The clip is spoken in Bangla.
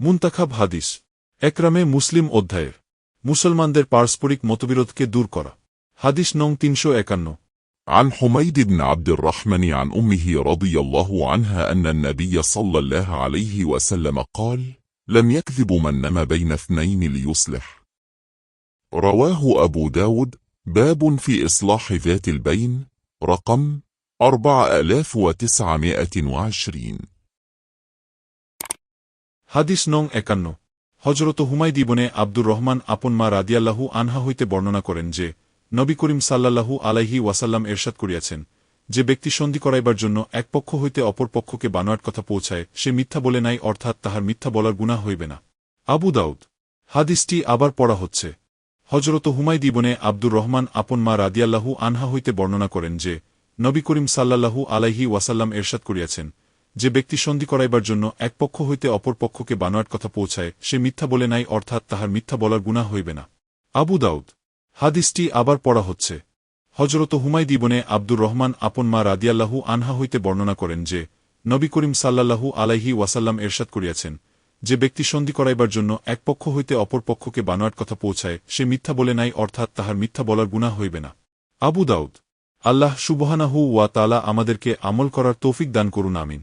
মুন্তাখাব হাদিস একরামে মুসলিম অধ্যায়ের মুসলমানদের পারস্পরিক মতবিরোধকে দূর করা হাদিস নং তিনশো একান্ন عن حميد بن عبد الرحمن عن أمه رضي الله عنها أن النبي صلى الله عليه وسلم قال لم يكذب من نم بين اثنين ليصلح رواه أبو داود باب في إصلاح ذات البين رقم 4920 হাদিস নং একান্ন। হজরত হুমায়দ ইবনে আব্দুর রহমান আপন মা রাদিয়াল্লাহু আনহা হইতে বর্ণনা করেন যে, নবী করিম সাল্লাল্লাহু আলাইহি ওয়াসাল্লাম এরশাদ করিয়াছেন, যে ব্যক্তি সন্ধি করাইবার জন্য এক পক্ষ হইতে অপর পক্ষকে বানোয়ার কথা পৌঁছায়, সে মিথ্যা বলে নাই, অর্থাৎ তাহার মিথ্যা বলার গুণা হইবে না। আবু দাউদ। হাদিসটি আবার পড়া হচ্ছে। হজরত হুমায়দ ইবনে আব্দুর রহমান আপন মা রাদিয়াল্লাহু আনহা হইতে বর্ণনা করেন যে, নবী করিম সাল্লাল্লাহু আলাইহি ওয়াসাল্লাম এরশাদ করিয়াছেন যে ব্যক্তি সন্ধি করাইবার জন্য এক পক্ষ হইতে অপর পক্ষকে বানোয়ার কথা পৌঁছায়, সে মিথ্যা বলে নাই, অর্থাৎ তাহার মিথ্যা বলার গুণা হইবে না। আবু দাউদ, হাদিসটি আবার পড়া হচ্ছে। হজরত হুমায়দ দিবনে আব্দুর রহমান আপন মা রাদিয়াল্লাহু আনহা হইতে বর্ণনা করেন যে, নবী করিম সাল্লাল্লাহু আলাইহি ওয়াসাল্লাম এরশাদ করিয়াছেন, যে ব্যক্তি সন্ধি করাইবার জন্য এক পক্ষ হইতে অপর পক্ষকে বানোয়ার কথা পৌঁছায়, সে মিথ্যা বলে নাই, অর্থাৎ তাহার মিথ্যা বলার গুণা হইবে না। আবু দাউদ, আল্লাহ সুবহানাহু ওয়া তালা আমাদেরকে আমল করার তৌফিক দান করুন, আমিন।